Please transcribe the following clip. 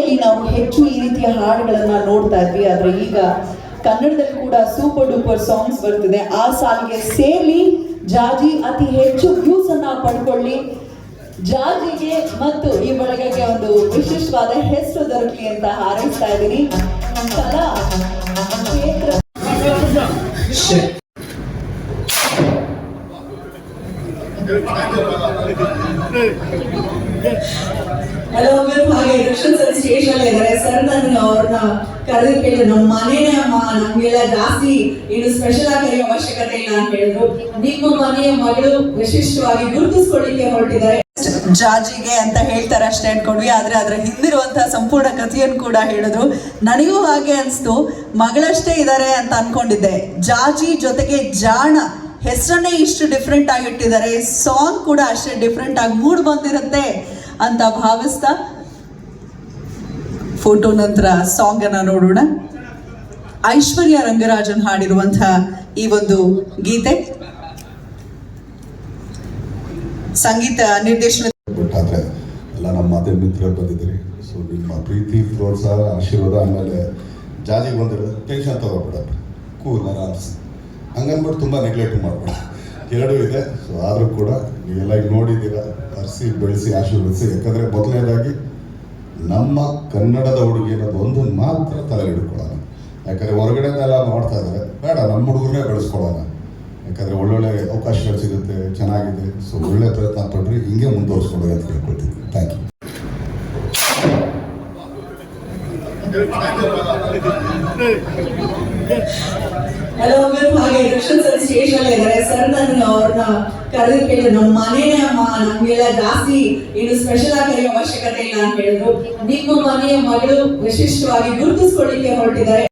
ಹಿಂದಿಯಲ್ಲಿ ನಾವು ಹೆಚ್ಚು ಈ ರೀತಿಯ ಹಾಡುಗಳನ್ನ ನೋಡ್ತಾ ಇದ್ವಿ. ಆದ್ರೆ ಈಗ ಕನ್ನಡದಲ್ಲಿ ಕೂಡ ಸೂಪರ್ ಡೂಪರ್ ಸಾಂಗ್ಸ್ ಬರ್ತಿದೆ. ಆ ಸಾಲಿಗೆ ಸೇರಿ ಜಾಜಿ, ಅತಿ ಹೆಚ್ಚು ವ್ಯೂಸ್ ಅನ್ನ ಪಡ್ಕೊಳ್ಳಿ. ಜಾಜಿಗೆ ಮತ್ತು ಈ ಬಳಗಕ್ಕೆ ಒಂದು ವಿಶಿಷ್ಟವಾದ ಹೆಸರು ದೊರಕಲಿ ಅಂತ ಹಾರೈಸ್ತಾ ಇದ್ದೀನಿ. ಕಲಾ ಕ್ಷೇತ್ರ. ಹಲೋ ಹಾಗೆ ದರ್ಶನ್ ಸರ್ ಸ್ಟೇಷನ್ ಅಲ್ಲಿ ಇದ್ದಾರೆ. ಸರ್ ನಾನು ಅವ್ರನ್ನ ಕರೆದಿರ್ಬೇಕು. ನಮ್ಮ ಮನೇನೆ ಅಮ್ಮ. ನಮ್ಗೆಲ್ಲ ಜಾಸ್ತಿ ಏನು ಸ್ಪೆಷಲ್ ಆಗಿ ಕರೆಯೋ ಅವಶ್ಯಕತೆ ಇಲ್ಲ ಅಂತ ಹೇಳಿದ್ರು. ನಿಮ್ಮ ಮನೆಯ ಮಗಳು ವಿಶಿಷ್ಟವಾಗಿ ಗುರುತಿಸ್ಕೊಳ್ಳಿಕ್ಕೆ ಹೊರಟಿದ್ದಾರೆ. ಜಾಜಿಗೆ ಅಂತ ಹೇಳ್ತಾರೆ ಅಷ್ಟೇ ಅನ್ಕೊಂಡ್ವಿ. ಆದ್ರೆ ಅದರ ಹಿಂದಿರುವಂತಹ ಸಂಪೂರ್ಣ ಕಥೆಯನ್ನು ಕೂಡ ಹೇಳಿದ್ರು. ನನಗೂ ಹಾಗೆ ಅನ್ಸ್ತು. ಮಗಳಷ್ಟೇ ಇದ್ದಾರೆ ಅಂತ ಅನ್ಕೊಂಡಿದ್ದೆ. ಜಾಜಿ ಜೊತೆಗೆ ಜಾಣ ಹೆಸರನ್ನೇ ಇಷ್ಟು ಡಿಫ್ರೆಂಟ್ ಆಗಿ ಇಟ್ಟಿದ್ದಾರೆ. ಸಾಂಗ್ ಕೂಡ ಅಷ್ಟೇ ಡಿಫ್ರೆಂಟ್ ಆಗಿ ಮೂಡ್ ಬಂದಿರುತ್ತೆ ಅಂತ ಭಾವಿಸ್ತಾ. ಫೋಟೋ ನಂತರ ಸಾಂಗ್ ಅನ್ನ ನೋಡೋಣ. ಐಶ್ವರ್ಯ ರಂಗರಾಜನ್ ಹಾಡಿರುವಂತಹ ಈ ಒಂದು ಗೀತೆ. ಸಂಗೀತ ನಿರ್ದೇಶನ ಎಲ್ಲ ನಮ್ಮ ಮಾತೆ ಮಿತ್ರರು ಬಂದಿದ್ದೀರಿ. ಸೊ ನಿಮ್ಮ ಪ್ರೀತಿ, ಪ್ರೋತ್ಸಾಹ, ಆಶೀರ್ವಾದ ಆಮೇಲೆ ಜಾಜಿಗೆ ಬಂದಿರೋದು. ಟೆನ್ಷನ್ ತಗೋಬೇಡ. ಕೂಲ್ ಆರಾಮ್ಸ್ ಹಂಗನ್ಬಿಟ್ಟು ತುಂಬ ನೆಗ್ಲೆಕ್ಟ್ ಮಾಡಬೇಡ. ಎರಡು ಇದೆ ಸೊ ಆದರೂ ಕೂಡ ನೀವೆಲ್ಲ ಈಗ ನೋಡಿದ್ದೀರಾ ಹರಿಸಿ ಬೆಳೆಸಿ ಆಶೀರ್ವದಿಸಿ. ಯಾಕಂದರೆ ಮೊದಲನೇದಾಗಿ ನಮ್ಮ ಕನ್ನಡದ ಹುಡುಗಿ ಅನ್ನೋದು ಒಂದು ಮಾತ್ರ ತಲೆ ಹಿಡ್ಕೊಳ್ಳೋಣ ಯಾಕಂದರೆ ಹೊರಗಡೆನೆಲ್ಲ ಮಾಡ್ತಾ ಇದ್ದಾರೆ, ಬೇಡ, ನಮ್ಮ ಹುಡುಗರನ್ನೇ ಬೆಳೆಸ್ಕೊಳ್ಳೋಣ. ಯಾಕಂದರೆ ಒಳ್ಳೊಳ್ಳೆ ಅವಕಾಶಗಳು ಸಿಗುತ್ತೆ, ಚೆನ್ನಾಗಿದೆ ಸೊ ಒಳ್ಳೆ ಪ್ರಯತ್ನ ಪಡ್ರಿ, ಹಿಂಗೆ ಮುಂದುವರಿಸ್ಕೊಳ್ಳೋದು ಅಂತ ಕೇಳ್ಕೊಳ್ತೀನಿ ಥ್ಯಾಂಕ್ ಯು ಹಲೋ ಹಾಗೆ ದರ್ಶನ್ ಸರ್ ಇದ್ದಾರೆ. ಸರ್ ನಾನು ಅವ್ರನ್ನ ಕರೆದಿಟ್ಟು ನಮ್ಮ ಮನೆನೇ ಅಮ್ಮ, ನಮ್ಗೆಲ್ಲ ಜಾಸ್ತಿ ಏನು ಸ್ಪೆಷಲ್ ಆಗಿ ಅವಶ್ಯಕತೆ ಇಲ್ಲ ಅಂತ ಹೇಳಿದ್ರು. ನಿಮ್ಮ ಮನೆಯ ಮಗಳು ವಿಶಿಷ್ಟವಾಗಿ ಗುರುತಿಸ್ಕೊಳ್ಳಿಕ್ಕೆ ಹೊರಟಿದ್ದಾರೆ.